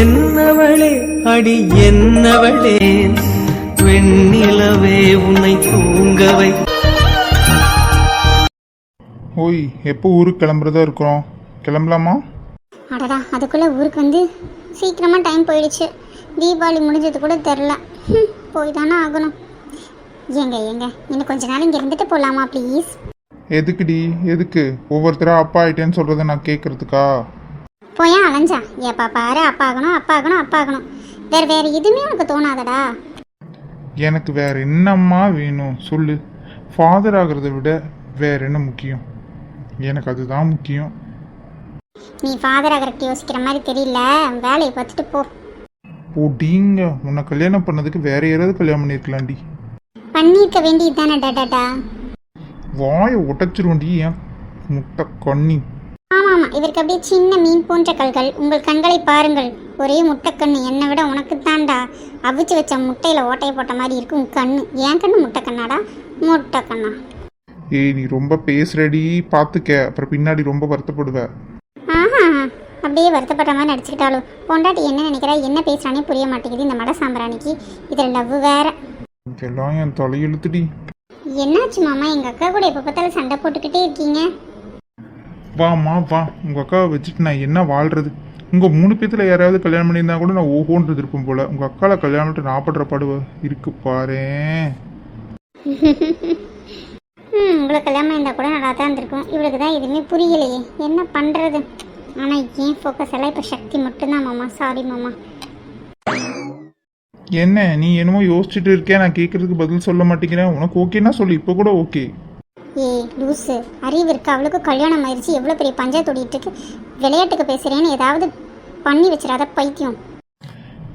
என்னவளே அடி என்னவளே வெண்ணிலவே உன்னை தூங்கவை. ஓய் எப்போ ஊருக்கு கிளம்புறதா இருக்கிறோம்? கிளம்பலாமா? அடடா அதுக்குள்ளே ஊருக்கு வந்து சீக்கிரமாக டைம் போயிடுச்சு. தீபாவளி முடிஞ்சது கூட தெரில போய் தானே ஆகணும். ஏங்க ஏங்க இன்னும் கொஞ்ச நாள் இங்கே இருந்துட்டு போகலாமா ப்ளீஸ் எதுக்குடி எதுக்கு? ஒவ்வொருத்தரா அப்பா ஆயிட்டேன்னு சொல்றத நான் கேட்கறதுக்கா போயா அலைஞ்சா? ஏப்பா பாரு அப்பா ஆகணும் அப்பா ஆகணும் அப்பா ஆகணும் வேறு வேறு எதுவுமே உனக்கு தோணாதடா. எனக்கு வேற என்னம்மா வேணும்? சொல்லு. ஃபாதர் ஆகிறத விட வேற என்ன முக்கியம்? எனக்கு அதுதான் முக்கியம். நீ ஃபாதர் ஆகிறக்கு யோசிக்கிற மாதிரி தெரியல. வேலையை பார்த்துட்டு போ. போடிங்க. உன்னை கல்யாணம் பண்ணதுக்கு வேற யாராவது கல்யாணம் பண்ணியிருக்கலாம்டி. பண்ணியிருக்க வேண்டியது தானே டாடாடா வாயை உடைச்சிருவோண்டி ஏன்? முட்டை கண்ணி. ஆமாம் இதற்கு அப்படியே சின்ன மீன் போன்ற கல்கள். உங்கள் கண்களை பாருங்கள். ஒரே முட்டைக்கண்ணு. என்னை விட உனக்கு தான்டா. அவிச்சு வச்ச முட்டையில் ஓட்டையை போட்ட மாதிரி இருக்கும் கண்ணு. என் கண்ணு முட்டைக்கண்ணாடா? முட்டைக்கண்ணா. ஏய் நீ ரொம்ப பேசுறடி. பார்த்துக்க அப்புறம் பின்னாடி ரொம்ப வருத்தப்படுவ. ஆஹா. அப்படியே வருத்தப்படுற மாதிரி நடிச்சுக்கிட்டாலும் பொண்டாட்டி என்ன நினைக்கிறா? என்ன பேசுறானே புரிய மாட்டேங்குது. இந்த மட சாம்பிராணிக்கு இதில் லவ் வேற. இதெல்லாம் என் தலையெழுத்துடி. என்னாச்சு மாமா? எங்கள் அக்கா கூட எப்போ பார்த்தாலும் சண்டை போட்டுக்கிட்டே இருக்கீங்க. வாம்மா வா. உங்க அக்காவை வச்சுட்டு நான் என்ன வாழ்றது? உங்க மூணு பேத்துல யாராவது கல்யாணம் பண்ணியிருந்தா கூட நான் ஓஹோன்றது இருப்பேன் போல. உங்க அக்கால கல்யாணம் பண்ணிட்டு நான் படுற பாடுவ இருக்கு பாரேன் ம் உங்களை கல்யாணம் இருந்தால் கூட நல்லா தான் இருந்திருக்கும். இவளுக்கு தான் எதுவுமே புரியலையே. என்ன பண்ணுறது ஆனால் ஏன் ஃபோக்கஸ் எல்லாம் இப்போ சக்தி மட்டும்தான் மாமா. சாரி மாமா. என்ன நீ என்னமோ யோசிச்சுட்டு இருக்கே நான் கேட்கறதுக்கு பதில் சொல்ல மாட்டேங்கிறேன். உனக்கு ஓகேன்னா சொல்லு இப்போ கூட ஓகே. ஏய் லூசு அறிவு இருக்கு அவளுக்கு கல்யாணம் ஆயிடுச்சு எவ்வளோ பெரிய பஞ்சாயத்து ஓடிட்டு இருக்கு. விளையாட்டுக்கு பேசுகிறேன்னு ஏதாவது பண்ணி வச்சிடாத பைத்தியம்.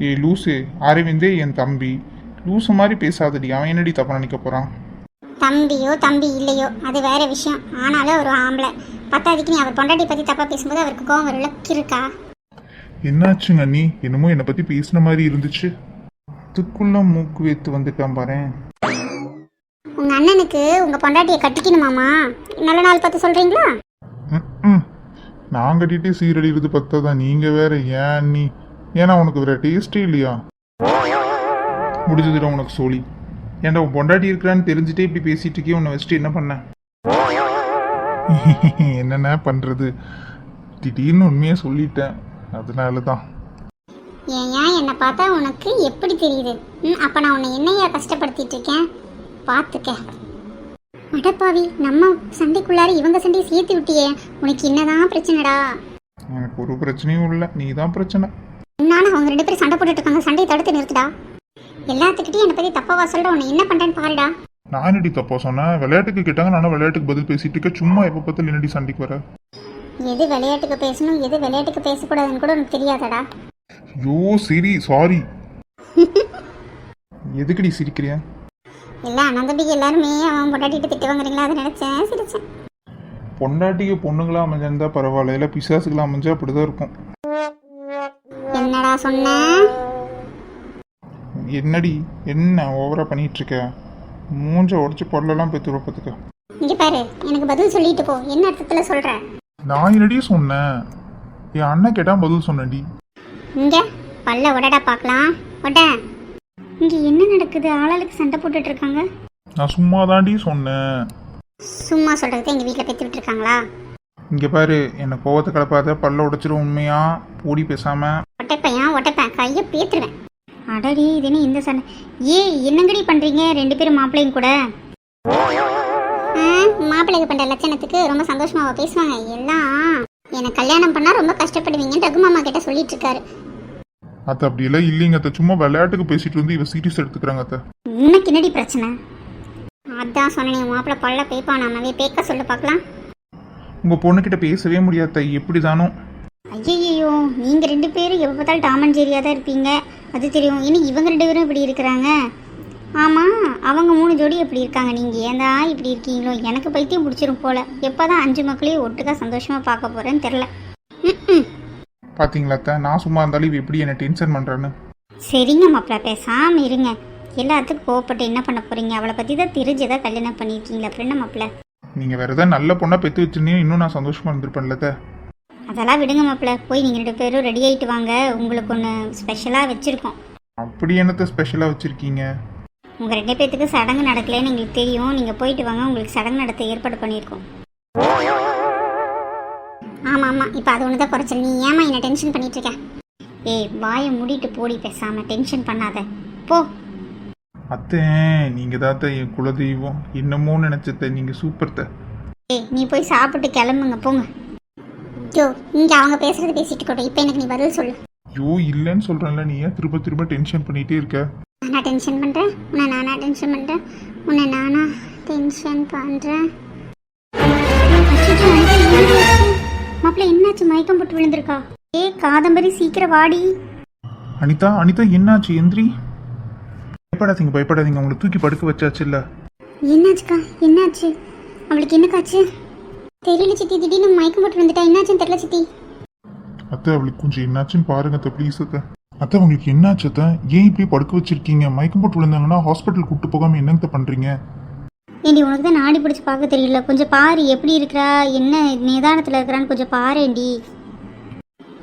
ஏ லூசு அரவிந்தே என் தம்பி. லூசு மாதிரி பேசாதடி அவன் என்னடி தப்பா நினைக்க போறான்? தம்பியோ தம்பி இல்லையோ அது வேற விஷயம். ஆனாலும் ஒரு ஆம்பளை. பத்தாதிக்கு நீ அவர் பொண்டாட்டி பற்றி தப்பாக பேசும்போது அவருக்கு கோவம் வரும்ல இருக்கா என்னாச்சுங்க நீ? என்னமோ என்னை பத்தி பேசின மாதிரி இருந்துச்சு. அதுக்குள்ள மூக்கு வைத்து வந்துட்டான் பாரேன் உங்கள் அண்ணனுக்கு உங்கள் பொண்டாட்டியை கட்டிக்கணுமாமா நல்ல நாள் பார்த்து சொல்கிறீங்களா ம்ம். நான் கட்டிட்டு சீரடிறது பத்தாதான் நீங்க வேற ஏன் நீ? ஏன்னா உனக்கு வேற டேஸ்டே இல்லையா? முடிஞ்சதுடா உனக்கு சோழி. ஏன்டா உன் பொண்டாட்டி இருக்கிறான்னு தெரிஞ்சுட்டே இப்படி பேசிட்டு இருக்கே உன்னை வச்சுட்டு என்ன பண்ண? என்னென்ன பண்றது? திடீர்னு உண்மையா சொல்லிட்டேன். அதனால தான் ஏன் பார்த்தா உனக்கு எப்படி தெரியுது? ம் அப்போ நான் உன்னை என்னையா கஷ்டப்படுத்திட்டு இருக்கேன்? பார்த்துக்க அடப்பாவி நம்ம சண்டைக்குள்ளார இவங்க சண்டையை சேர்த்து விட்டியே. உனக்கு என்னதான் பிரச்சனைடா? எனக்கு ஒரு பிரச்சனையும் இல்லை. நீ தான் பிரச்சனை. நானும் அவங்க ரெண்டு பேரும் சண்டை போட்டுட்டு இருக்காங்க. சண்டையை தடுத்து நிறுத்துடா. எல்லாத்துக்கிட்டையும் என்னை பற்றி தப்பாவா சொல்ற. உன்னை என்ன பண்ணுறேன்னு பாருடா. நான் என்னடி தப்பா சொன்னேன் விளையாட்டுக்கு கேட்டாங்க. நானும் விளையாட்டுக்கு பதில் பேசிட்டு இருக்கேன். சும்மா எப்போ பார்த்தாலும் என்னடி சண்டைக்கு வர? எது விளையாட்டுக்கு பேசணும்? எது விளையாட்டுக்கு பேசக்கூடாதுன்னு கூட உனக்கு தெரியாதடா. ஐயோ சரி சாரி எதுக்குடி சிரிக்கிறியா? எல்லா அண்ணன் எல்லாருமே அவன் பொண்டாட்டிட்டு திட்டு வாங்குறீங்களா? அதை நினைச்சேன் சிரிச்சேன். பொண்டாட்டிக்கு பொண்ணுங்களா அமைஞ்சிருந்தா பரவாயில்ல. இல்லை பிசாசுகளா அமைஞ்சா அப்படிதான் இருக்கும். என்னடா சொன்ன? என்னடி என்ன ஓவரா பண்ணிட்டு இருக்க மூஞ்ச உடச்சு பொருளெல்லாம் போய் துறப்பத்துக்க இங்க பாரு எனக்கு பதில் சொல்லிட்டு போ. என்ன அர்த்தத்துல சொல்ற? நான் என்னடி சொன்னேன்? என் அண்ணன் கேட்டா பதில் சொன்னேன்டி. இங்க பல்ல உடடா பார்க்கலாம் உட இங்க என்ன நடக்குது? ஆளாளுக்கு சண்டை போட்டுட்டு இருக்காங்க. நான் சும்மா தாண்டி சொன்னேன். சும்மா சொல்றதுக்கு எங்க வீட்ல பெத்து விட்டு இருக்காங்களா இங்க பாரு என்ன கோவத்தை கலப்பாத பல்ல உடைச்சிரும் உண்மையா? பூடி பேசாம. ஒட்டைப்பையன் ஒட்டைப்பேன் கையை பேத்துருவேன். அடடி இது என்ன இந்த சண்டை? ஏ என்னங்கடி பண்றீங்க? ரெண்டு பேரும் மாப்பிள்ளையும் கூட. மாப்பிள்ளைக்கு பண்ற லட்சணத்துக்கு ரொம்ப சந்தோஷமாவா பேசுவாங்க. எல்லாம் என்னை கல்யாணம் பண்ணா ரொம்ப கஷ்டப்படுவீங்கன்னு ரகு மாமா கிட்ட சொல்லிட்டு இருக்காரு. அத்தை அப்படியெல்லாம் இல்லைங்க அத்தை சும்மா விளையாட்டுக்கு பேசிட்டு வந்து இவ சீரியஸ் எடுத்துக்கிறாங்க அத்தை. உனக்கு என்னடி பிரச்சனை? அதான் சொன்னேன் மாப்பிள்ளை பல்ல பேப்பானாமவே பேக்க சொல்லு பார்க்கலாம். உங்க பொண்ணுகிட்ட பேசவே முடியாது அத்தை. எப்படி தானோ? ஐயையோ நீங்க ரெண்டு பேரும் எப்போ பார்த்தாலும் டாம் அண்ட் ஜெரியா தான் இருப்பீங்க. அது தெரியும். இனி இவங்க ரெண்டு பேரும் இப்படி இருக்கிறாங்க. ஆமா அவங்க மூணு ஜோடி எப்படி இருக்காங்க. நீங்க ஏன்டா இப்படி இருக்கீங்களோ? எனக்கு பைத்தியம் பிடிச்சிரும் போல. எப்போதான் அஞ்சு மக்களையும் ஒட்டுக்கா சந்தோஷமா பார்க்க போறேன்னு தெரில ம் பாத்தீங்களா அத்தை நான் சும்மா இருந்தாலும் இவ எப்படி என்ன டென்ஷன் பண்றான்னு. சரிங்க மாப்பிள்ள பேசாம இருங்க. எல்லாத்துக்கும் கோவப்பட்டு என்ன பண்ண போறீங்க? அவளை பத்தி தான் தெரிஞ்சதா கல்யாணம் பண்ணியிருக்கீங்களா அப்புறம் என்ன மாப்பிள்ள நீங்கள் வேறு ஏதாவது நல்ல பொண்ணாக பெற்று வச்சிருந்தீங்க இன்னும் நான் சந்தோஷமாக இருந்திருப்பேன்ல அத்தை. அதெல்லாம் விடுங்க மாப்பிள்ள போய் நீங்கள் ரெண்டு பேரும் ரெடி ஆகிட்டு வாங்க. உங்களுக்கு ஒன்று ஸ்பெஷலாக வச்சுருக்கோம். அப்படி என்னத்தை ஸ்பெஷலாக வச்சுருக்கீங்க? உங்கள் ரெண்டு பேர்த்துக்கு சடங்கு நடக்கலைன்னு எங்களுக்கு தெரியும். நீங்கள் போயிட்டு வாங்க. உங்களுக்கு சடங்கு நடத்த ஏற்பாடு பண்ணியிருக்கோம் ஆமாம் ஆமாம் இப்போ அது ஒன்று தான் குறைச்சல். நீ ஏமா என்ன டென்ஷன் பண்ணிட்டு இருக்க? ஏய் வாயை மூடிட்டு போடி பேசாம. டென்ஷன் பண்ணாத. போ. அத்தை நீங்கள் தான் அத்தை என் குலதெய்வம். என்னமோ நினச்சத்த நீங்கள் சூப்பர்த்த. ஏய் நீ போய் சாப்பிட்டு கிளம்புங்க போங்க. ஐயோ இங்கே அவங்க பேசுறது பேசிட்டு இருக்கட்டும். இப்போ எனக்கு நீ பதில் சொல்லு. ஐயோ இல்லைன்னு சொல்கிறேன்ல நீ ஏன் திரும்ப திரும்ப டென்ஷன் பண்ணிகிட்டே இருக்க? நானா டென்ஷன் பண்ணுறேன் உன்னை நானா டென்ஷன் பண்ணுறேன் உன்னை நானா டென்ஷன் பண்ணுறேன் மாப்பிள்ள என்னாச்சு? மயக்கம் போட்டு விழுந்திருக்கா? ஏ காதம்பரி சீக்கிரம் வாடி. அனிதா அனிதா என்னாச்சு? எந்திரி. பயப்படாதீங்க பயப்படாதீங்க. உங்களை தூக்கி படுக்க வச்சாச்சு இல்லை. என்னாச்சுக்கா? என்னாச்சு? அவளுக்கு என்னக்காச்சு? தெரியல சித்தி. திடீர்னு மயக்கம் போட்டு விழுந்துட்டா. என்னாச்சுன்னு தெரியல சித்தி. அத்தை அவளுக்கு கொஞ்சம் என்னாச்சுன்னு பாருங்க அத்தை ப்ளீஸ் அத்தை. அத்தை உங்களுக்கு என்னாச்சு அத்தை? ஏன் இப்படி படுக்க வச்சிருக்கீங்க? மயக்கம் போட்டு விழுந்தாங்கன்னா ஹாஸ்பிட்டல் கூட்டு போகாம என்னங்க பண்றீங்க? ஏண்டி உனக்கு தான் நாடி பிடிச்சி பார்க்க தெரியல. கொஞ்சம் பாரு எப்படி இருக்கிறா என்ன நிதானத்தில் இருக்கிறான்னு கொஞ்சம் பாருண்டி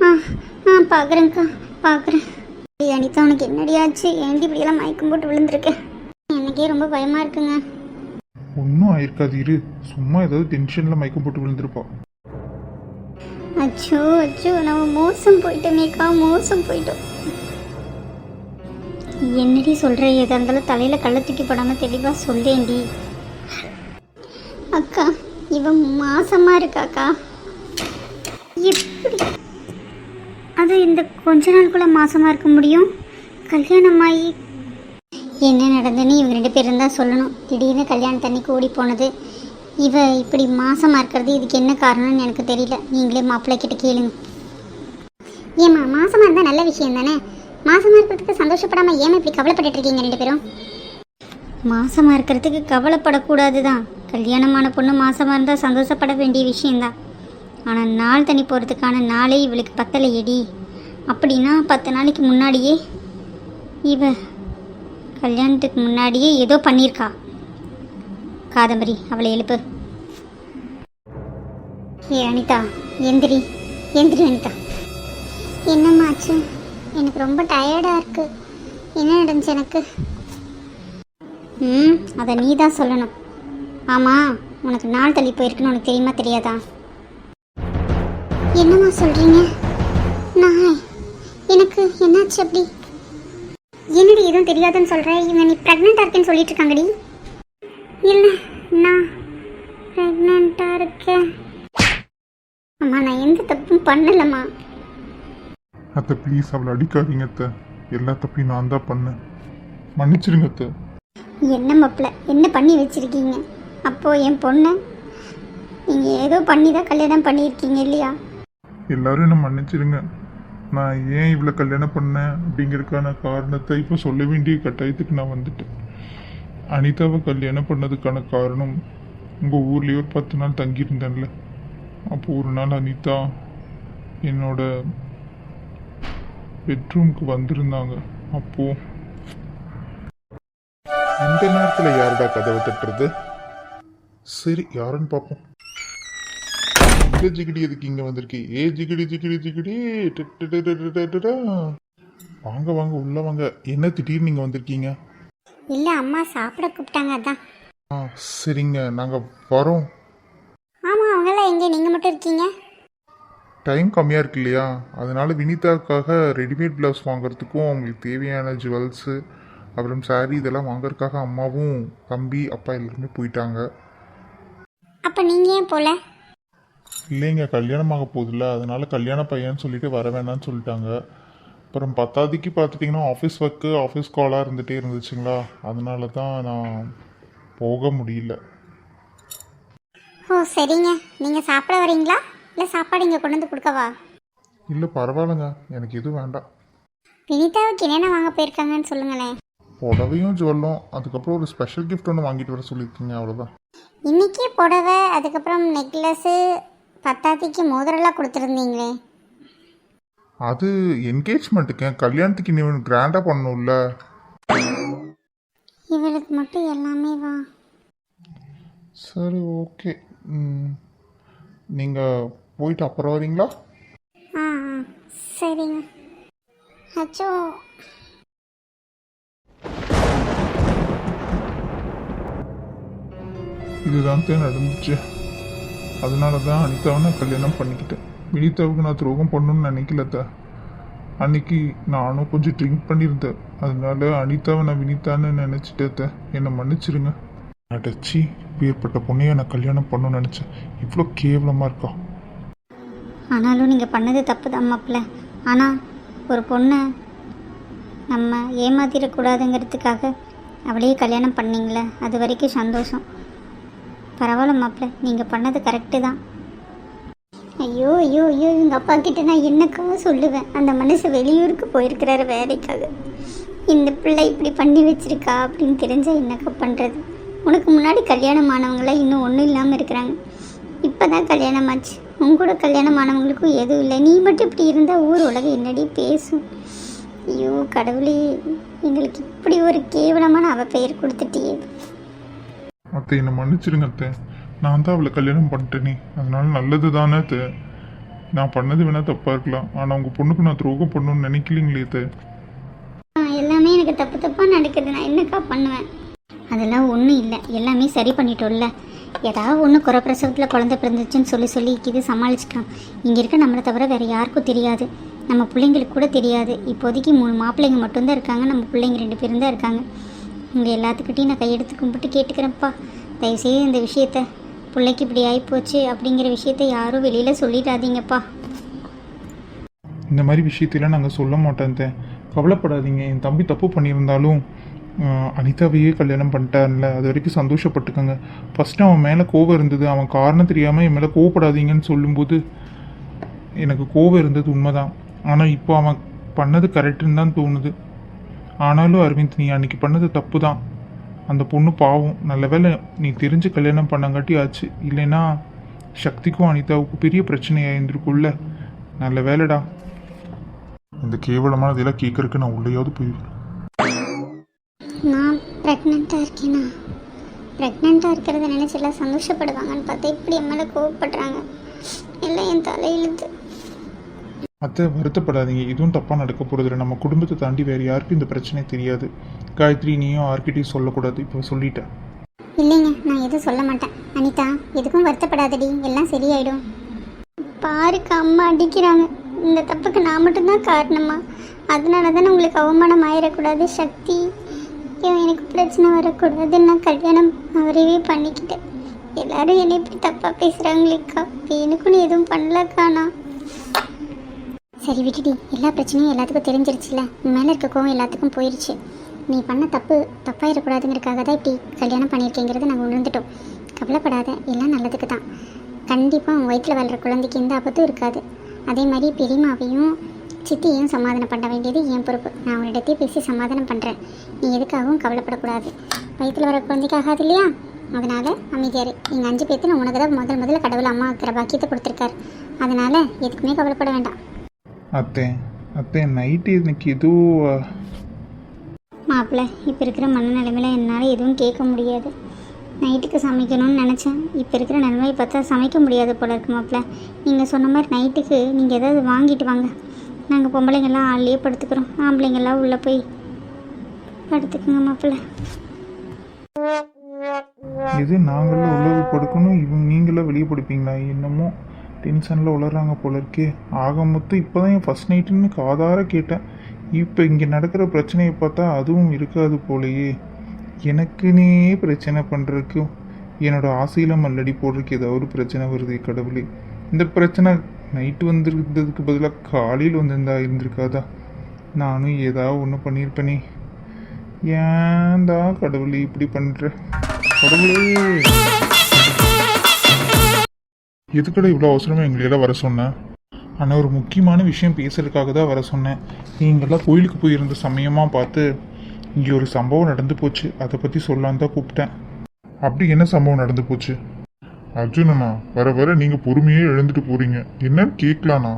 ஆ ஆ பார்க்குறேங்க்கா பார்க்குறேன் அனிதா உனக்கு என்னடி ஆச்சு? ஏண்டி இப்படியெல்லாம் மயக்கம் போட்டு விழுந்திருக்கேன் எனக்கே ரொம்ப பயமாக இருக்குங்க. ஒன்றும் ஆயிருக்காது இரு. சும்மா ஏதாவது டென்ஷன்ல மயக்கம் போட்டு விழுந்திருப்பா. அச்சோ அச்சோ நம்ம மோசம் போயிட்டோமேக்கா மோசம் போயிட்டோம். என்னடி சொல்கிற எதா இருந்தாலும் தலையில் கள்ள தூக்கி போடாமல் தெளிவாக சொல்லேண்டி அக்கா இவன் மாசமா இருக்காக்கா. எப்படி? அது இந்த கொஞ்ச நாளுக்குள்ள மாசமா இருக்க முடியும்? கல்யாணமாயி என்ன நடந்ததுன்னு இவங்க ரெண்டு பேரும் தான் சொல்லணும். திடீர்னு கல்யாணத்தன்னைக்கு ஓடி போனது. இவ இப்படி மாசமா இருக்கிறது இதுக்கு என்ன காரணம்னு எனக்கு தெரியல. நீங்களே மாப்பிள்ளை கிட்ட கேளுங்க. ஏம்மா மாசமா இருந்தா நல்ல விஷயம் தானே? மாசமா இருக்கிறதுக்கு சந்தோஷப்படாம ஏமா இப்படி கவலைப்பட்டுட்டு இருக்கீங்க ரெண்டு பேரும்? மாசமாக இருக்கிறதுக்கு கவலைப்படக்கூடாது தான் கல்யாணமான பொண்ணு மாசமாக இருந்தால் சந்தோஷப்பட வேண்டிய விஷயந்தான் ஆனால் நாள் தண்ணி போகிறதுக்கான நாளே இவளுக்கு பத்தலையேடி. அப்படின்னா பத்து நாளைக்கு முன்னாடியே இவ கல்யாணத்துக்கு முன்னாடியே ஏதோ பண்ணியிருக்கா. காதம்பரி அவளை எழுப்பு. ஏ அனிதா எந்திரி எந்திரி அனிதா. என்னம்மாச்சு எனக்கு ரொம்ப டயர்டாக இருக்குது என்ன நடந்துச்சு எனக்கு? ம் அதை நீ தான் சொல்லணும். ஆமாம் உனக்கு நாள் தள்ளி போயிருக்குன்னு உனக்கு தெரியுமா தெரியாதா? என்னம்மா சொல்கிறீங்க நான் எனக்கு என்னாச்சு அப்படி? என்னடி எதுவும் தெரியாதுன்னு சொல்கிறேன் இவன் நீ ப்ரெக்னெண்ட்டாக இருக்கேன்னு சொல்லிட்டு இருக்காங்கடி. இல்லை நான் ப்ரெக்னெண்ட்டாக இருக்கேன். அம்மா நான் எந்த தப்பும் பண்ணலம்மா. அத்தை ப்ளீஸ் அவளை அடிக்காதீங்க அத்தை. எல்லா தப்பையும் நான் தான் பண்ணேன். மன்னிச்சிருங்க அத்தை. என்ன மாப்பிள்ள என்ன பண்ணி வச்சிருக்கீங்க? அப்போது என் பொண்ணை நீங்கள் ஏதோ பண்ணி தான் கல்யாணம் பண்ணியிருக்கீங்க இல்லையா? எல்லாரும் என்ன மன்னிச்சிருங்க. நான் ஏன் இவ்வளோ கல்யாணம் பண்ணேன் அப்படிங்கிறதுக்கான காரணத்தை இப்போ சொல்ல வேண்டிய கட்டாயத்துக்கு நான் வந்துட்டேன். அனிதாவை கல்யாணம் பண்ணதுக்கான காரணம் உங்கள் ஊர்லேயே ஒரு பத்து நாள் தங்கியிருந்தேன்ல. அப்போ ஒரு நாள் அனிதா என்னோட பெட்ரூம்க்கு வந்திருந்தாங்க. அப்போ இந்த நேரத்தில் யாருடா கதவை தட்டுறது? சரி யாருன்னு பார்ப்போம். இந்த ஜிகிடி எதுக்கு இங்க வந்திருக்கு? ஏ ஜிகிடி ஜிகிடி ஜிகிடி. வாங்க வாங்க உள்ள வாங்க. என்ன திடீர்னு நீங்க வந்திருக்கீங்க? இல்லை அம்மா சாப்பிட கூப்பிட்டாங்க அதான். ஆ சரிங்க. நாங்க வரோம். ஆமாம் அவங்கெல்லாம் எங்கே? நீங்கள் மட்டும் இருக்கீங்க? டைம் கம்மியாக இருக்கு இல்லையா? அதனால வினிதாவுக்காக ரெடிமேட் ப்ளவுஸ் வாங்குறதுக்கும் அவங்களுக்கு தேவையான ஜுவல்ஸு அப்புறம் saree இதெல்லாம் வாங்குறதுக்காக அம்மாவும் தம்பி அப்பா எல்லாருமே போயிட்டாங்க. அப்போ நீங்கள் ஏன் போகல இல்லைங்க கல்யாணமாக போகுதுல்ல. அதனால கல்யாண பையன் சொல்லிட்டு வர வேணாம்னு சொல்லிட்டாங்க. அப்புறம் பத்தாவதுக்கு பார்த்துட்டிங்கன்னா ஆஃபீஸ் ஒர்க்கு ஆஃபீஸ் காலாக இருந்துகிட்டே இருந்துச்சுங்களா அதனால தான் நான் போக முடியல. ஓ சரிங்க. நீங்கள் சாப்பிட வரீங்களா? இல்லை சாப்பாடு இங்கே கொண்டு வந்து கொடுக்கவா? இல்லை பரவாயில்லைங்க. எனக்கு எதுவும் வேண்டாம். வினிதாவுக்கு என்னென்ன வாங்க போயிருக்காங்கன்னு சொல்லுங்களேன். புடவையும் ஜுவல்லும் அதுக்கப்புறம் ஒரு ஸ்பெஷல் gift ஒன்று வாங்கிட்டு வர சொல்லியிருக்கீங்க அவ்வளோதான் இன்னைக்கு புடவை அதுக்கப்புறம் நெக்லஸ்ஸு பத்தாத்திக்கு மோதிரம்லாம் கொடுத்துருந்தீங்களே. அது என்கேஜ்மெண்ட்டுக்கு கல்யாணத்துக்கு இன்னும் கிராண்டாக பண்ணணும்ல. இவளுக்கு மட்டும் எல்லாமே வா. சரி ஓகே நீங்கள் போயிட்டு அப்புறம் வரீங்களா? ஆ. சரிங்க. அச்சோ. இதுதான் தான் நடந்துச்சு அதனால தான் அனிதாவை நான் கல்யாணம் பண்ணிக்கிட்டேன். வினிதாவுக்கு நான் துரோகம் பண்ணணும்னு நினைக்கலத்தை அன்னைக்கு நானும் கொஞ்சம் ட்ரிங்க் பண்ணியிருந்தேன். அதனால அனிதாவை நான் வினிதான்னு நினச்சிட்டேன் என்னை மன்னிச்சிருங்க. அடைச்சி ஏற்பட்ட பொண்ணையை நான் கல்யாணம் பண்ணணும்னு நினச்சேன். இவ்வளோ கேவலமாக இருக்கா. ஆனாலும் நீங்கள் பண்ணது தப்பு தான் மாப்பிள்ள. ஆனால் ஒரு பொண்ணை நம்ம ஏமாத்திடக்கூடாதுங்கிறதுக்காக அவளையே கல்யாணம் பண்ணிங்களே அது வரைக்கும் சந்தோஷம். பரவாயில்ல மாப்பிள்ள நீங்கள் பண்ணது கரெக்டு தான். ஐயோ ஐயோ ஐயோ எங்கள் அப்பா கிட்ட நான் என்னக்கா சொல்லுவேன். அந்த மனுஷன் வெளியூருக்கு போயிருக்கிறாரு வேலைக்காக. இந்த பிள்ளை இப்படி பண்ணி வச்சிருக்கா அப்படின்னு தெரிஞ்சால் என்னக்கா பண்ணுறது உனக்கு முன்னாடி கல்யாணம் ஆனவங்களாம் இன்னும் ஒன்றும் இல்லாமல் இருக்கிறாங்க. இப்போ தான் கல்யாணம் ஆச்சு. உன் கூட கல்யாணம் ஆனவங்களுக்கும் எதுவும் இல்லை. நீ மட்டும் இப்படி இருந்தால் ஊர் உலகம் என்னடி பேசும்? ஐயோ கடவுளே எங்களுக்கு இப்படி ஒரு கேவலமான அவ பெயர் கொடுத்துட்டியே. அத்தை என்னை மன்னிச்சிருங்க அத்தை. நான் தான் அவளை கல்யாணம் பண்ணிட்டேனே. அதனால நல்லது தானே அத்தை. நான் பண்ணது வேணா தப்பாக இருக்கலாம். ஆனால் உங்கள் பொண்ணுக்கு நான் துரோகம் பண்ணணும்னு நினைக்கலீங்களே அத்தை. எல்லாமே எனக்கு தப்பு தப்பாக நடக்குது. நான் என்னக்கா பண்ணுவேன்? அதெல்லாம் ஒன்றும் இல்லை. எல்லாமே சரி பண்ணிட்டோம்ல. ஏதாவது ஒன்று குறை பிரசவத்தில் குழந்தை பிறந்துச்சுன்னு சொல்லி சொல்லி இது சமாளிச்சுக்கலாம். இங்கே இருக்க நம்மளை தவிர வேறு யாருக்கும் தெரியாது. நம்ம பிள்ளைங்களுக்கு கூட தெரியாது. இப்போதைக்கு மூணு மாப்பிள்ளைங்க மட்டும்தான் இருக்காங்க. நம்ம பிள்ளைங்க ரெண்டு பேரும் தான் இருக்காங்க. உங்கள் எல்லாத்துக்கிட்டையும் நான் கையெடுத்து கும்பிட்டு கேட்டுக்கிறேன்ப்பா. தயவுசெய்து இந்த விஷயத்த பிள்ளைக்கு இப்படி ஆகிப்போச்சு அப்படிங்கிற விஷயத்த யாரும் வெளியில் சொல்லிடாதீங்கப்பா. இந்த மாதிரி விஷயத்தையெல்லாம் நாங்கள் சொல்ல மாட்டோம் கவலைப்படாதீங்க. என் தம்பி தப்பு பண்ணியிருந்தாலும் அனிதாவையே கல்யாணம் பண்ணிட்டான்ல. அது வரைக்கும் சந்தோஷப்பட்டுக்கோங்க. ஃபஸ்ட்டு அவன் மேலே கோவம் இருந்தது. அவன் காரணம் தெரியாமல் என் மேலே கோவப்படாதீங்கன்னு சொல்லும்போது எனக்கு கோவம் இருந்தது உண்மைதான். ஆனால் இப்போ அவன் பண்ணது கரெக்டுன்னு தான் தோணுது. ஆனாலும் அரவிந்த் நீ அன்னைக்கு பண்ணது தப்பு தான் அந்த பொண்ணு பாவம். நல்ல வேளை நீ தெரிஞ்சு கல்யாணம் பண்ணங்காட்டி ஆச்சு. இல்லைன்னா சக்திக்கும் அனிதாவுக்கும் பெரிய பிரச்சனையாக இருந்திருக்குல்ல நல்ல வேலைடா இந்த கேவலமானதெல்லாம் கேட்கறதுக்கு நான் உள்ளேயாவது போய் நான் ப்ரெக்னெண்ட்டாக இருக்கேனா? ப்ரெக்னெண்ட்டாக இருக்கிறத நினச்சி எல்லாம் சந்தோஷப்படுவாங்கன்னு பார்த்தா இப்படி என் மேலே கோவப்படுறாங்க? எல்லாம் என் தலையெழுத்து அத்தை வருத்தப்படாதீங்க. இதுவும் தப்பாக நடக்க போகிறதில்ல நம்ம குடும்பத்தை தாண்டி வேறு யாருக்கும் இந்த பிரச்சனை தெரியாது. காயத்ரி நீயும் யார்கிட்டயும் சொல்லக்கூடாது. இப்போ சொல்லிட்டேன் இல்லைங்க நான் எதுவும் சொல்ல மாட்டேன். அனிதா எதுக்கும் வருத்தப்படாதடி. எல்லாம் சரியாயிடும். பாருக்கு அம்மா அடிக்கிறாங்க. இந்த தப்புக்கு நான் மட்டும்தான் காரணமா? அதனால தானே உங்களுக்கு அவமானம் ஆயிடக்கூடாது சக்தி எனக்கு பிரச்சனை வரக்கூடாது நான் கல்யாணம் அவரையே பண்ணிக்கிட்டேன். எல்லாரும் என்னை இப்படி தப்பாக பேசுகிறாங்களேக்கா எனக்குன்னு எதுவும் பண்ணலக்கா நான் சரி விட்டுடி எல்லா பிரச்சனையும் எல்லாத்துக்கும் தெரிஞ்சிருச்சுல. மேலே இருக்க கோவம் எல்லாத்துக்கும் போயிருச்சு. நீ பண்ண தப்பு தப்பாயிடக்கூடாதுங்கிறதுக்காக தான் இப்படி கல்யாணம் பண்ணியிருக்கேங்கிறத நாங்கள் உணர்ந்துட்டோம். கவலைப்படாத எல்லாம் நல்லதுக்கு தான். கண்டிப்பாக உங்கள் வயிற்றில் வளர்கிற குழந்தைக்கு எந்த ஆபத்தும் இருக்காது. அதே மாதிரி பெரியமாவையும் சித்தியையும் சமாதானம் பண்ண வேண்டியது என் பொறுப்பு. நான் உன்னிடத்தையே பேசி சமாதானம் பண்ணுறேன் நீ எதுக்காகவும் கவலைப்படக்கூடாது. வயிற்றில் வர குழந்தைக்கு ஆகாது இல்லையா? அதனால் அமைதியார். எங்கள் அஞ்சு பேர்த்து நான் உனக்கு தான் முதல் முதல்ல கடவுள் அம்மா இருக்கிற பாக்கியத்தை கொடுத்துருக்காரு. அதனால் எதுக்குமே கவலைப்பட வேண்டாம். அத்தை அத்தை நைட்டு இன்னைக்கு அஹ், மாப்பிள்ளை இப்போ இருக்கிற மனநிலைமையில் என்னால் எதுவும் கேட்க முடியாது. நைட்டுக்கு சமைக்கணும்னு நினச்சேன். இப்போ இருக்கிற நிலைமையை பார்த்தா சமைக்க முடியாது போல இருக்கு மாப்பிள்ளை நீங்கள் சொன்ன மாதிரி நைட்டுக்கு நீங்கள் ஏதாவது வாங்கிட்டு வாங்க. நாங்கள் பொம்பளைங்கெல்லாம் ஆள்லேயே படுத்துக்கிறோம். ஆம்பளைங்கெல்லாம் உள்ளே போய் படுத்துக்குங்க மாப்பிள்ளை எது நாங்களாம் உள்ளே போய் படுக்கணும். இவங்க நீங்களாம் வெளியே படுப்பீங்களா? என்னமோ. டென்ஷனில் உளறாங்க போல இருக்கே. ஆக மொத்தம் இப்போ தான் என் ஃபஸ்ட் நைட்டுன்னு காதார கேட்டேன். இப்போ இங்கே நடக்கிற பிரச்சனையை பார்த்தா அதுவும் இருக்காது போலயே. எனக்குன்னே பிரச்சனை பண்ணுறதுக்கு என்னோட ஆசையில் மல்லடி போடுறதுக்கு ஏதாவது ஒரு பிரச்சனை வருது கடவுளே. இந்த பிரச்சனை நைட்டு வந்திருந்ததுக்கு பதிலாக காலையில் வந்திருந்தா இருந்திருக்காதா? நானும் ஏதாவது ஒன்று பண்ணியிருப்பேனே. ஏன்டா கடவுளே இப்படி பண்ணுற கடவுளே! எதுக்கடா இவ்வளோ அவசரமாக எங்களையெல்லாம் வர சொன்னேன் ஆனால் ஒரு முக்கியமான விஷயம் பேசுறதுக்காக தான் வர சொன்னேன். நீங்கள்லாம் கோயிலுக்கு போயிருந்த சமயமாக பார்த்து இங்கே ஒரு சம்பவம் நடந்து போச்சு. அதை பற்றி சொல்லலான்னு தான் கூப்பிட்டேன். அப்படி என்ன சம்பவம் நடந்து போச்சு? அர்ஜுனண்ணா வர வர நீங்கள் பொறுமையே எழுந்துட்டு போகிறீங்க என்னன்னு கேட்கலாண்ணா.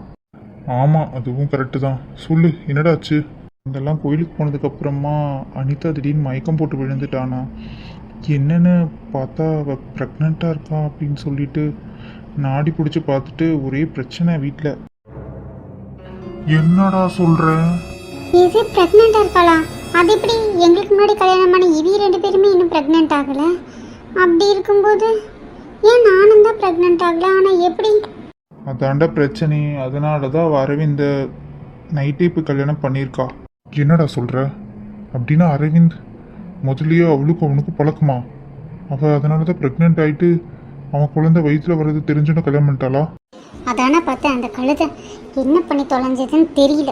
ஆமாம் அதுவும் கரெக்டு தான். சொல்லு என்னடாச்சு இதெல்லாம் கோயிலுக்கு போனதுக்கப்புறமா அனிதா திடீர்னு மயக்கம் போட்டு விழுந்துட்டானா. என்னென்னு பார்த்தா அவள் ப்ரெக்னெண்ட்டாக இருக்கா அப்படின்னு சொல்லிட்டு நாடி பிடிச்சி பார்த்துட்டு ஒரே பிரச்சனை வீட்டில் என்னடா சொல்கிற இது ப்ரெக்னெண்ட்டாக இருக்காளா? அது எப்படி எங்களுக்கு முன்னாடி கல்யாணம் பண்ண இவி ரெண்டு பேருமே இன்னும் ப்ரெக்னென்ட் ஆகலை? அப்படி இருக்கும்போது ஏன் நானும் தான் ப்ரெக்னென்ட் ஆகல? ஆனால் எப்படி? அதாண்ட பிரச்சனை. அதனால தான் அரவிந்த நைட்டே இப்போ கல்யாணம் பண்ணியிருக்கா. என்னடா சொல்கிற அப்படின்னா அரவிந்த் முதல்லயே அவளுக்கும் அவனுக்கும் பழக்கமா? அவள் அதனால தான் ப்ரெக்னென்ட் ஆகிட்டு அவன் குழந்தை வயிற்றுல வர்றது தெரிஞ்சுன்னு கல்யாணம் பண்ணிட்டாளா? அதானே பார்த்தேன். அந்த கழுதை என்ன பண்ணி தொலைஞ்சதுன்னு தெரியல.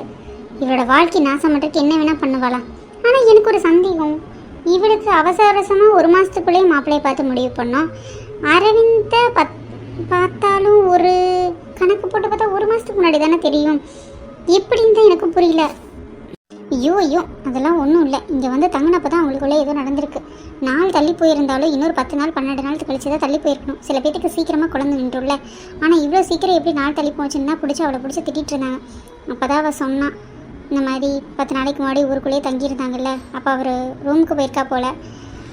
இவளோட வாழ்க்கை நாசம் பண்ணுறதுக்கு என்ன வேணால் பண்ணுவாளாம் ஆனால் எனக்கு ஒரு சந்தேகம். இவளுக்கு அவசர அவசரமாக ஒரு மாதத்துக்குள்ளேயே மாப்பிள்ளையை பார்த்து முடிவு பண்ணோம். அரவிந்த பத் பார்த்தாலும் ஒரு கணக்கு போட்டு பார்த்தா ஒரு மாதத்துக்கு முன்னாடி தானே தெரியும். எப்படின்னு தான் எனக்கு புரியல. ஐயோ ஐயோ அதெல்லாம் ஒன்றும் இல்லை. இங்கே வந்து தங்கினப்போ தான் அவங்களுக்குள்ளே ஏதோ நடந்திருக்கு. நாள் தள்ளி போயிருந்தாலும் இன்னொரு பத்து நாள் பன்னெண்டு நாள் கழிச்சு தான் தள்ளி போயிருக்கணும். சில பேத்துக்கு சீக்கிரமாக குழந்தை நின்றுள்ள ஆனால் இவ்வளோ சீக்கிரம் எப்படி நாள் தள்ளி போச்சுன்னா பிடிச்சி அவளை பிடிச்சி திட்டிகிட்டு இருந்தாங்க. அப்போ தான் அவள் சொன்னான் இந்த மாதிரி பத்து நாளைக்கு முன்னாடி ஊருக்குள்ளேயே தங்கியிருந்தாங்கல்ல அப்போ அவர் ரூமுக்கு போயிருக்கா போல்.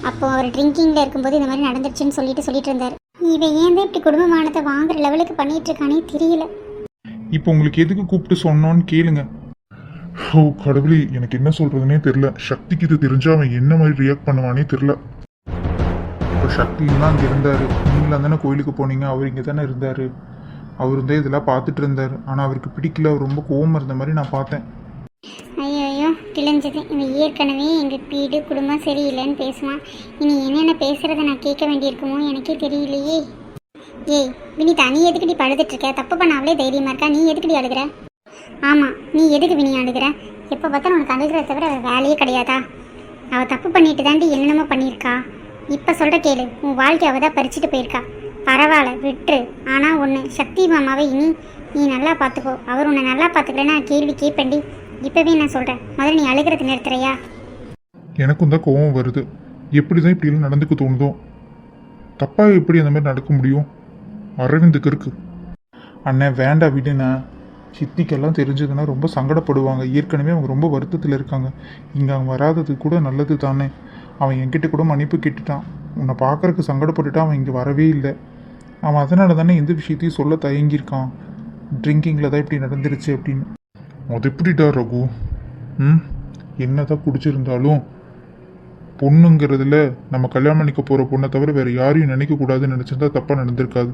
அப்போ அவர் ட்ரிங்கிங்கில் இருக்கும்போது இந்த மாதிரி நடந்துருச்சுன்னு சொல்லிட்டு சொல்லிட்டு இருந்தார். இவன் ஏன் தான் இப்படி குடும்பமானத்தை வாங்குற லெவலுக்கு பண்ணிட்டு இருக்கானே தெரியல. இப்போ உங்களுக்கு எதுக்கு கூப்பிட்டு சொன்னோன்னு கேளுங்க. ஓ கடவுளே எனக்கு என்ன சொல்றதுனே தெரில சக்திக்கு இது தெரிஞ்சா அவன் என்ன மாதிரி ரியாக்ட் பண்ணுவானே தெரில இப்போ சக்திலாம் அங்கே இருந்தார். நீங்களாம் தானே கோயிலுக்கு போனீங்க. அவர் இங்கே தானே இருந்தார். அவர் தான் இதெல்லாம் பார்த்துட்டு இருந்தார். ஆனால் அவருக்கு பிடிக்கல. அவர் ரொம்ப கோவம் இருந்த மாதிரி நான் பார்த்தேன். ஐயோ ஐயோ கிழிஞ்சது. இவன் ஏற்கனவே எங்கள் வீடு குடும்பம் சரியில்லைன்னு பேசுவான். இனி என்னென்ன பேசுகிறத நான் கேட்க வேண்டியிருக்குமோ எனக்கே தெரியலையே. ஏய் வினிதா நீ எதுக்கடி பழுதுட்டு இருக்க? தப்பு பண்ண அவளே தைரியமா இருக்கா? நீ எதுக்கடி அழுகிற? ஆமாம் நீ எதுக்கு வினி அழுகிற? எப்போ பார்த்தாலும் உனக்கு அழுகிறத தவிர வேற வேலையே கிடையாதா? அவள் தப்பு பண்ணிட்டு தாண்டி என்னென்னமோ பண்ணியிருக்கா. இப்போ சொல்கிற கேளு உன் வாழ்க்கை அவள் தான் பறிச்சுட்டு போயிருக்கா. பரவாயில்ல விட்டுரு. ஆனால் ஒன்று சக்தி மாமாவை இனி நீ நல்லா பார்த்துக்கோ. அவர் உன்னை நல்லா பார்த்துக்கலன்னா கேள்வி கேட்பேண்டி இப்போவே நான் சொல்கிறேன் முதல்ல நீ அழுகிறது நிறுத்துறையா? எனக்கும் தான் கோவம் வருது. எப்படி தான் இப்படிலாம் நடந்துக்க தோணுதோ? தப்பாக எப்படி அந்த மாதிரி நடக்க முடியும்? அரவிந்துக்கு இருக்கு. அண்ணன் வேண்டாம் விடுண்ணா. சித்திக்கெல்லாம் தெரிஞ்சதுன்னா ரொம்ப சங்கடப்படுவாங்க. ஏற்கனவே அவங்க ரொம்ப வருத்தத்தில் இருக்காங்க. இங்கே அவன் வராதது கூட நல்லது தானே. அவன் என்கிட்ட கூட மன்னிப்பு கேட்டுட்டான். உன்னை பார்க்கறக்கு சங்கடப்பட்டுட்டு அவன் இங்கே வரவே இல்லை. அவன் அதனால தானே எந்த விஷயத்தையும் சொல்ல தயங்கியிருக்கான். ட்ரிங்கிங்கில் தான் இப்படி நடந்துருச்சு அப்படின்னு. அது எப்படிடா ரகு? ம்? என்ன தான் குடிச்சிருந்தாலும் பொண்ணுங்கிறதுல நம்ம கல்யாணம் பண்ணிக்க போகிற பொண்ணை தவிர வேறு யாரையும் நினைக்கக்கூடாதுன்னு நினச்சிருந்தா தப்பாக நடந்திருக்காது.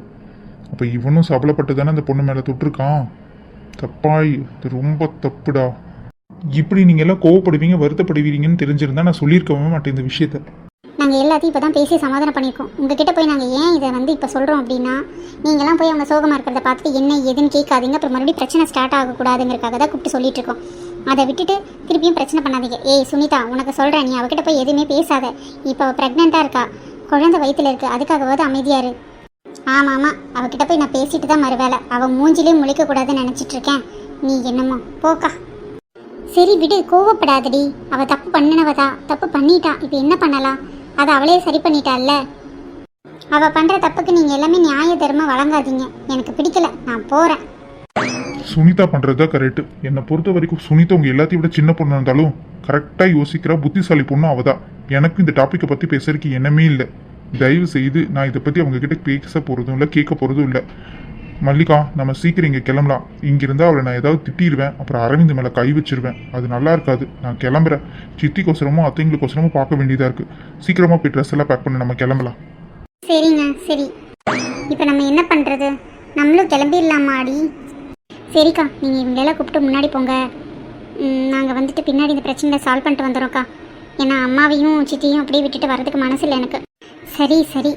அப்போ இவனும் சபலப்பட்டு தானே அந்த பொண்ணு மேலே தொட்டிருக்கான்? தப்பாய் இது ரொம்ப தப்புடா. இப்படி நீங்க எல்லாம் கோவப்படுவீங்க வருத்தப்படுவீங்கன்னு தெரிஞ்சிருந்தா நான் சொல்லியிருக்கவே மாட்டேன் இந்த விஷயத்த. நாங்கள் எல்லாத்தையும் இப்போ தான் பேசி சமாதானம் பண்ணியிருக்கோம். உங்ககிட்ட போய் நாங்கள் ஏன் இதை வந்து இப்போ சொல்கிறோம் அப்படின்னா நீங்களாம் போய் அவங்க சோகமாக இருக்கிறத பார்த்துட்டு என்ன ஏதுன்னு கேட்காதீங்க. அப்புறம் மறுபடியும் பிரச்சனை ஸ்டார்ட் ஆகக்கூடாதுங்கிறக்காக தான் கூப்பிட்டு சொல்லிட்டு இருக்கோம் அதை விட்டுட்டு திருப்பியும் பிரச்சனை பண்ணாதீங்க. ஏய் சுனிதா உனக்கு சொல்கிறேன் நீ அவகிட்ட போய் எதுவுமே பேசாத. இப்போ அவள் ப்ரெக்னெண்ட்டாக இருக்கா. குழந்தை வயிற்றுல இருக்கு. அதுக்காகவாவது அமைதியா இரு. ஆமாம் ஆமாம் அவகிட்ட போய் நான் பேசிட்டு தான் மறுவேலை. அவள் மூஞ்சிலே முழிக்கக்கூடாதுன்னு நினச்சிட்டு இருக்கேன் நீ என்னமோ போக்கா. சரி விடு கோவப்படாதடி. அவள் தப்பு பண்ணினவதா தப்பு பண்ணிட்டா. இப்போ என்ன பண்ணலாம்? அதை அவளே சரி பண்ணிட்டால்ல அவள் பண்ணுற தப்புக்கு நீங்க எல்லாமே நியாய தர்மம் வழங்காதீங்க. எனக்கு பிடிக்கல நான் போறேன். சுனிதா பண்ணுறது தான் கரெக்டு என்னை பொறுத்த வரைக்கும் சுனிதா உங்கள் எல்லாத்தையும் விட சின்ன பொண்ணு இருந்தாலும் கரெக்டாக யோசிக்கிற புத்திசாலி பொண்ணு அவள் தான். எனக்கு இந்த டாப்பிக்கை பற்றி பேசுறதுக்கு எண்ணமே இல்லை. தயவு செய்து நான் இதை பற்றி அவங்க கிட்ட பேச போகிறதும் இல்லை கேட்க போகிறதும் இல்லை. மல்லிகா நம்ம சீக்கிரம் இங்கே கிளம்பலாம். இங்க அவளை நான் ஏதாவது திட்டிடுவேன் அப்புறம் அரவிந்த் மேலே கை வச்சிருவேன். அது நல்லா இருக்காது. நான் கிளம்புறேன். சித்திக்கோசரமும் அத்தைங்களுக்கோசரமும் பார்க்க வேண்டியதாக இருக்குது சீக்கிரமாக போய் ட்ரெஸ் எல்லாம் பேக் பண்ணி. நம்ம கிளம்பலாம். சரிங்க சரி. இப்போ நம்ம என்ன பண்ணுறது நம்மளும் கிளம்பிடலாமா அடி சரிக்கா நீங்கள் இவங்களெல்லாம் கூப்பிட்டு முன்னாடி போங்க. நாங்கள் வந்துட்டு பின்னாடி இந்த பிரச்சனையை சால்வ் பண்ணிட்டு வந்துடுறோம்க்கா. ஏன்னா அம்மாவையும் சித்தியும் அப்படியே விட்டுட்டு வரதுக்கு மனசு இல்லை எனக்கு. சரி சரி.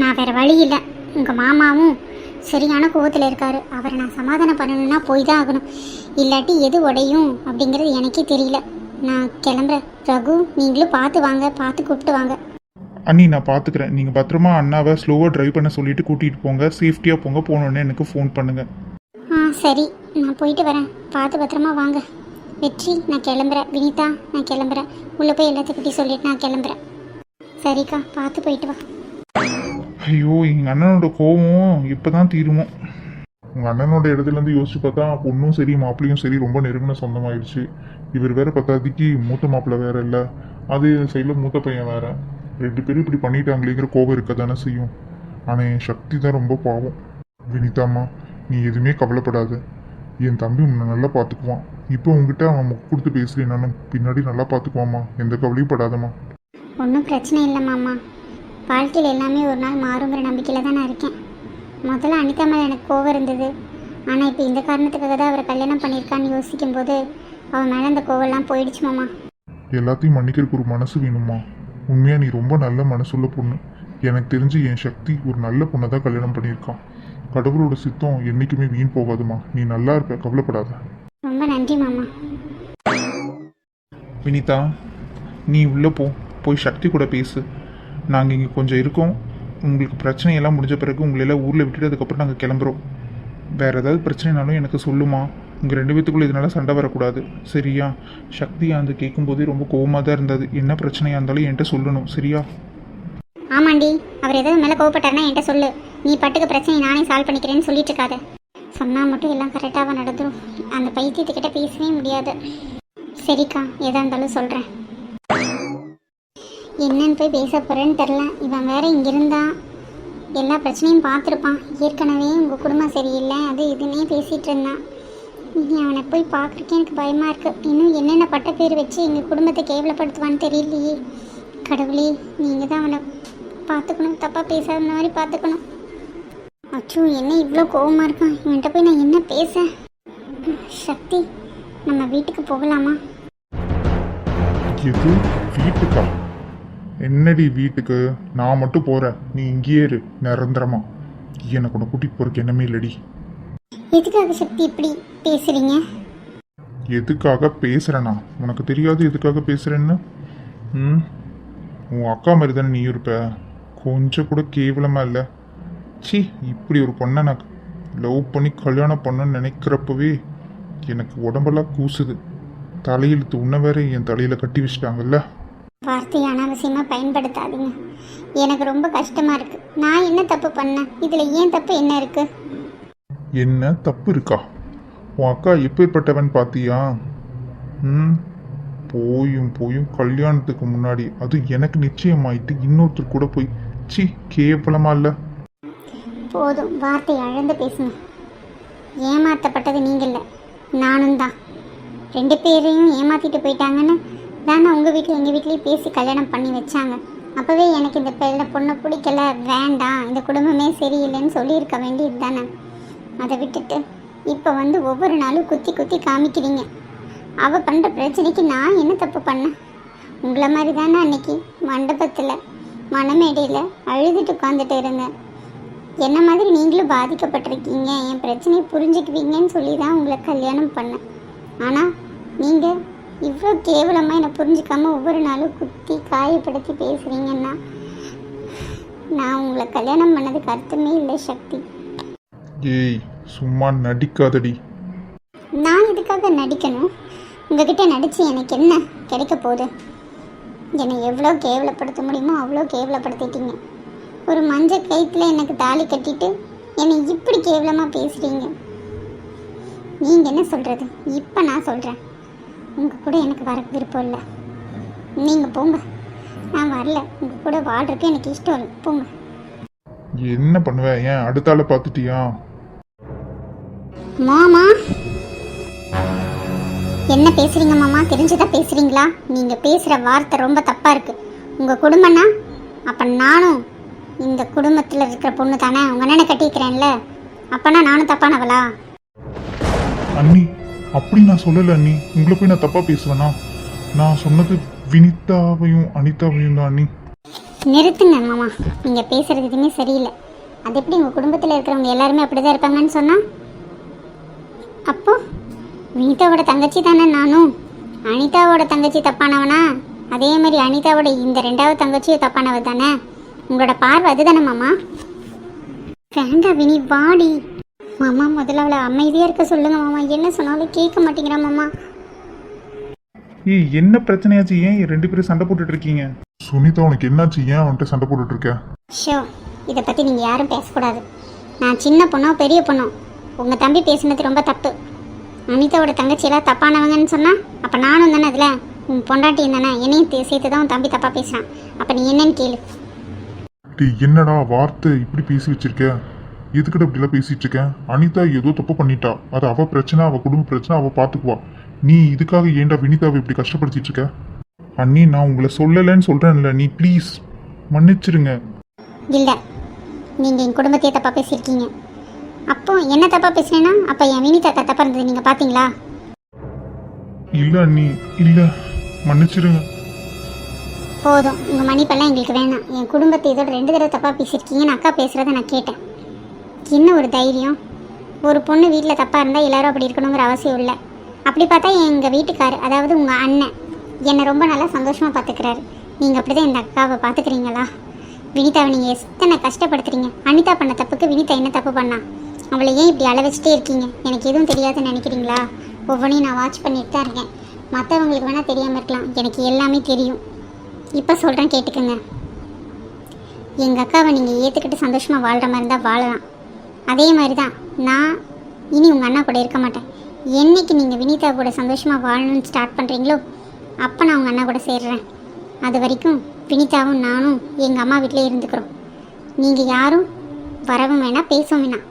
நான் வேற வழி இல்லை. உங்கள் மாமாவும் சரியான கோவத்தில் இருக்காரு. அவரை நான் சமாதானம் பண்ணணும்னா போய் தான் ஆகணும். இல்லாட்டி எது உடையும் அப்படிங்கிறது எனக்கே தெரியல. நான் கிளம்புறேன். ரகு நீங்களும் பார்த்து வாங்க. பார்த்து கூப்பிட்டு வாங்க. அண்ணி நான் பார்த்துக்கிறேன். நீங்கள் பத்திரமா அண்ணாவை ஸ்லோவாக டிரைவ் பண்ண சொல்லிட்டு கூட்டிகிட்டு போங்க. சேஃப்டியாக போங்க. போனோடனே எனக்கு ஃபோன் பண்ணுங்கள் ஆ சரி. நான் போயிட்டு வரேன். பார்த்து பத்திரமா வாங்க. வெற்றி நான் கிளம்புறேன். வினிதா நான் கிளம்புறேன். உள்ளே போய் எல்லாத்துக்கிட்டையும் சொல்லிட்டு நான் கிளம்புறேன். சரிக்கா பார்த்து போயிட்டு வா. ஐயோ எங்கள் அண்ணனோட கோவம் இப்போ தான் தீருமோ? உங்கள் அண்ணனோட இடத்துலேருந்து யோசிச்சு பார்த்தா பொண்ணும் சரி மாப்பிள்ளையும் சரி ரொம்ப நெருங்கின சொந்தமாயிடுச்சு இவர் வேற பத்தாதிக்கு மூத்த மாப்பிள்ளை வேற இல்லை. அது சைடில் மூத்த பையன் வேற. ரெண்டு பேரும் இப்படி பண்ணிட்டாங்களேங்கிற கோபம் இருக்க தானே செய்யும். ஆனால் என் சக்தி தான் ரொம்ப பாவம். வினிதாம்மா நீ எதுவுமே கவலைப்படாத. என் தம்பி உன்னை நல்லா பார்த்துக்குவான். இப்போ உங்ககிட்ட அவன் முக்கு கொடுத்து பேசுறேனாலும் பின்னாடி நல்லா பார்த்துக்குவாம்மா எந்த கவலையும் படாதம்மா. ஒன்றும் பிரச்சனை இல்லை மாமா. வாழ்க்கையில் எல்லாமே ஒரு நாள் மாறுங்கிற நம்பிக்கையில் தான் நான் இருக்கேன். முதல்ல அனிதா மேலே எனக்கு கோவம் இருந்தது. ஆனால் இப்போ இந்த காரணத்துக்காக தான் அவரை கல்யாணம் பண்ணியிருக்கான்னு யோசிக்கும் போது அவன் மேலே அந்த கோவம்லாம் போயிடுச்சு மாமா. எல்லாத்தையும் மன்னிக்கிறதுக்கு ஒரு மனசு வேணுமா உண்மையாக நீ ரொம்ப நல்ல மனசுள்ள பொண்ணு. எனக்கு தெரிஞ்சு என் சக்தி ஒரு நல்ல பொண்ணை தான் கல்யாணம் பண்ணியிருக்கான். கடவுளோட சித்தம் என்றைக்குமே வீண் போகாதுமா. நீ நல்லா இருப்ப கவலைப்படாத. ரொம்ப நன்றி மாமா. வினிதா நீ உள்ளே போ. போய் சக்தி கூட பேசு. நாங்கள் இங்கே கொஞ்சம் இருக்கோம். உங்களுக்கு பிரச்சனையெல்லாம் முடிஞ்ச பிறகு உங்களை எல்லாம் ஊரில் விட்டுட்டு அதுக்கப்புறம் நாங்கள் கிளம்புறோம். வேறு ஏதாவது பிரச்சனைனாலும் எனக்கு சொல்லுமா. உங்கள் ரெண்டு பேத்துக்குள்ளே இதனால சண்டை வரக்கூடாது. சரியா? சக்தியாக அந்த கேட்கும்போதே ரொம்ப கோவமாக தான் இருந்தது. என்ன பிரச்சனையாக இருந்தாலும் என்கிட்ட சொல்லணும். சரியா? ஆமாண்டி. அவர் ஏதாவது மேலே கோவப்பட்டார்னா என்கிட்ட சொல்லு. நீ பட்டுக்கு பிரச்சனை நானே சால்வ் பண்ணிக்கிறேன்னு சொல்லிட்டு இருக்காத சொன்னால் மட்டும் எல்லாம் கரெக்டாக நடந்துடும் அந்த பைத்தியத்துக்கிட்ட பேசவே முடியாது. சரிக்கா. எதாக இருந்தாலும் சொல்கிறேன் என்னன்னு போய் பேச போகிறேன்னு தெரில இவன் வேற இங்கே இருந்தான் எல்லா பிரச்சனையும் பார்த்துருப்பான். ஏற்கனவே உங்கள் குடும்பம் சரியில்லை. அது இதுன்னே பேசிகிட்டு இருந்தான். நீ அவனை போய் பார்க்குறக்கே எனக்கு பயமாக இருக்குது இன்னும் என்னென்ன பட்ட பேர் வச்சு எங்கள் குடும்பத்தை கேவலப்படுத்துவான்னு தெரியலையே. கடவுளே நீங்கள் தான் அவனை பார்த்துக்கணும். தப்பாக பேசாத மாதிரி பார்த்துக்கணும். அச்சோ என்ன இவ்வளோ கோவமாக இருக்கான்? இவன்கிட்ட போய் நான் என்ன பேச? சக்தி நம்ம வீட்டுக்கு போகலாமா? வீட்டுக்கா? என்னடி வீட்டுக்கு? நான் மட்டும் போகிறேன் நீ இங்கேயே இரு. நிரந்தரமா. எனக்கு உன்னை கூட்டிகிட்டு போகிறதுக்கு என்னமே இல்லடி. எதுக்காக சக்தி இப்படி பேசுறீங்க? எதுக்காக பேசுகிறேனா உனக்கு தெரியாது எதுக்காக பேசுகிறேன்னு ம்? உன் அக்கா மாதிரி தானே நீ இருப்ப. கொஞ்சம் கூட கேவலமாக இல்லை. சி இப்படி ஒரு பொண்ணை நான் லவ் பண்ணி கல்யாணம் பண்ணணும்னு நினைக்கிறப்பவே எனக்கு உடம்பெல்லாம் கூசுது. தலையெழுத்து உன்ன வேற என் தலையில் கட்டி வச்சிட்டாங்கல்ல. வார்த்தையை அனாவசியமாக பயன்படுத்தாதீங்க. எனக்கு ரொம்ப கஷ்டமாக இருக்குது நான் என்ன தப்பு பண்ணேன்? இதில் ஏன் தப்பு என்ன இருக்குது என்ன தப்பு இருக்கா? உன் அக்கா எப்பேற்பட்டவன் பாத்தியா? ம்? போயும் போயும் கல்யாணத்துக்கு முன்னாடி அது எனக்கு நிச்சயமாயிட்டு இன்னொருத்தர் கூட போய் சி கேவலமா இல்லை? போதும். வார்த்தை அழந்து பேசுங்க. ஏமாத்தப்பட்டது நீங்கள் இல்லை நானும் தான் ரெண்டு பேரையும் ஏமாத்திட்டு போயிட்டாங்கன்னு தானே உங்கள் வீட்டில் எங்கள் வீட்லேயும் பேசி கல்யாணம் பண்ணி வச்சாங்க. அப்போவே எனக்கு இந்த பெண்ணை பொண்ணை பிடிக்கல. வேண்டாம் இந்த குடும்பமே சரியில்லைன்னு சொல்லியிருக்க வேண்டியது தானே அதை விட்டுட்டு இப்போ வந்து ஒவ்வொரு நாளும் குத்தி குத்தி காமிக்கிறீங்க. அவள் பண்ணுற பிரச்சனைக்கு நான் என்ன தப்பு பண்ணேன்? உங்களை மாதிரி தானே அன்னைக்கு மண்டபத்தில் மணமேடையில் அழுதுட்டு உட்காந்துட்டு இருந்தேன். என்ன மாதிரி நீங்களும் பாதிக்கப்பட்டிருக்கீங்க? என் பிரச்சனையை புரிஞ்சுக்குவீங்கன்னு சொல்லி தான் உங்களை கல்யாணம் பண்ணேன். ஆனால் நீங்கள் இவ்வளோ கேவலமாக என்னை புரிஞ்சுக்காம ஒவ்வொரு நாளும் குத்தி காயப்படுத்தி பேசுகிறீங்கன்னா நான் உங்களை கல்யாணம் பண்ணதுக்கு அர்த்தமே இல்லை சக்தி. ஏய் சும்மா நடிக்காதடி. நான் இதுக்காக நடிக்கணும்? உங்ககிட்ட நடித்து எனக்கு என்ன கிடைக்க போகுது? என்னை எவ்வளோ கேவலப்படுத்த முடியுமோ அவ்வளோ கேவலப்படுத்திட்டீங்க. ஒரு மஞ்சள் கயிற்றுல எனக்கு தாலி கட்டிட்டு என்னை இப்படி கேவலமாக பேசுகிறீங்க நீங்கள் என்ன சொல்கிறது இப்போ நான் சொல்கிறேன் உங்கள் கூட எனக்கு வர விருப்பம் இல்லை. நீங்கள் போங்க. நான் வரல. உங்கள் கூட வாழ்றதுக்கு எனக்கு இஷ்டம் இல்லை. போங்க. என்ன பண்ணுவ? ஏன் அடுத்த ஆளை பார்த்துட்டியா? மாமா? என்ன பேசுறீங்க மாமா? தெரிஞ்சுதான் பேசுறீங்களா? நீங்க பேசுற வார்த்தை ரொம்ப தப்பா இருக்கு. உங்க குடும்பம்னா? அப்ப நானும் இந்த குடும்பத்துல இருக்கிற பொண்ணு தானே உங்க அண்ணனை கட்டிக்கிறேன்ல. அப்பனா நானும் தப்பானவளா? அண்ணி அப்படி நான் சொல்லலை அண்ணி. உங்களை போய் நான் தப்பா பேசுவேனா? நான் சொன்னது வினிதாவையும் அனிதாவையும் தான் அண்ணி. நிறுத்துங்க மாமா. நீங்க பேசுறது எதுவுமே சரியில்லை. அது எப்படி உங்க குடும்பத்தில் இருக்கிறவங்க எல்லாருமே அப்படிதான் இருப்பாங்கன்னு சொன்னா? அப்போ வினிதாவோட தங்கச்சி தானே நானும். அனிதாவோட தங்கச்சி தப்பானவனா? அதே மாதிரி அனிதாவோட இந்த ரெண்டாவது தங்கச்சியும் தப்பானவ தானே? உங்களோட பார்வை அதுதானே மாமா? வேண்டாம் வினி வாடி. மாமா முதல்ல அவளை அமைதியா இருக்க சொல்லுங்க மாமா. என்ன சொன்னாலும் கேட்க மாட்டேங்கிறா மாமா. ஏய் என்ன பிரச்சனையாச்சு? ஏன் ரெண்டு பேரும் சண்டை போட்டுட்டு இருக்கீங்க? சுனிதா உனக்கு என்னாச்சு? ஏன் அவன்கிட்ட சண்டை போட்டுட்டு இருக்க? ஷோ இதை பற்றி நீங்கள் யாரும் பேசக்கூடாது. நான் சின்ன பொண்ணோ பெரிய பொண்ணோ? உங்கள் தம்பி பேசுனது ரொம்ப தப்பு. அனிதாவோட தங்கச்சியெல்லாம் தப்பானவங்கன்னு சொன்னால் அப்போ நானும் தானே அதில்? உன் பொண்டாட்டியும் தானே? என்னையும் சேர்த்து தான் உன் தம்பி தப்பாக பேசுகிறான் அப்போ நீ என்னன்னு கேளு. என்னடா வார்த்தை இப்படி பேசி வச்சிருக்க? எதுக்கிட்ட இப்படிலாம் பேசிட்டு இருக்கேன் அனிதா ஏதோ தப்பு பண்ணிட்டா. அது அவ பிரச்சனை அவ குடும்ப பிரச்சனை அவ பாத்துக்குவா. நீ இதுக்காக ஏன்டா வினிதாவை இப்படி கஷ்டப்படுத்திட்டு இருக்க அண்ணி நான் உங்களை சொல்லலைன்னு சொல்றேன்ல நீ ப்ளீஸ் மன்னிச்சிருங்க. இல்லை. நீங்கள் என் குடும்பத்தையே தப்பாக பேசியிருக்கீங்க. அப்போ என்ன தப்பாக பேசுனேன்னா அப்போ என் வினிதா தப்பாக இருந்தது நீங்கள் பார்த்தீங்களா இல்ல அண்ணி இல்ல. மன்னிச்சிருங்க. போதும். உங்கள் மன்னிப்பெல்லாம் எங்களுக்கு வேணாம். என் குடும்பத்தை இதோட ரெண்டு தடவை தப்பாக பேசியிருக்கீங்கன்னு அக்கா பேசுகிறத நான் கேட்டேன். என்ன ஒரு தைரியம்? ஒரு பொண்ணு வீட்டில் தப்பாக இருந்தால் எல்லாரும் அப்படி இருக்கணுங்கிற அவசியம் இல்லை. அப்படி பார்த்தா எங்கள் வீட்டுக்கார் அதாவது உங்கள் அண்ணன் என்னை ரொம்ப நல்லா சந்தோஷமாக பார்த்துக்கிறாரு நீங்கள் அப்படி தான் இந்த அக்காவை பார்த்துக்கிறீங்களா வினிதாவை நீங்கள் எத்தனை கஷ்டப்படுத்துறீங்க? அனிதா பண்ண தப்புக்கு வினிதா என்ன தப்பு பண்ணா? அவளை ஏன் இப்படி அள வச்சுட்டே இருக்கீங்க? எனக்கு எதுவும் தெரியாதுன்னு நினைக்கிறீங்களா? ஒவ்வொன்றையும் நான் வாட்ச் பண்ணிட்டு தான் இருக்கேன். மற்றவங்களுக்கு வேணால் தெரியாமல் இருக்கலாம். எனக்கு எல்லாமே தெரியும். இப்போ சொல்கிறேன் கேட்டுக்கோங்க. எங்கள் அக்காவை நீங்கள் ஏற்றுக்கிட்டு சந்தோஷமாக வாழ்கிற மாதிரி இருந்தால் வாழலாம். அதே மாதிரி தான் நான் இனி உங்கள் அண்ணா கூட இருக்க மாட்டேன். என்னைக்கு நீங்கள் வினிதா கூட சந்தோஷமாக வாழணும்னு ஸ்டார்ட் பண்ணுறீங்களோ அப்போ நான் உங்கள் அண்ணா கூட சேர்றேன். அது வரைக்கும் வினிதாவும் நானும் எங்கள் அம்மா வீட்டிலே இருந்துக்கிறோம். நீங்கள் யாரும் வரவும் வேணாம் பேசவும் வேணாம்.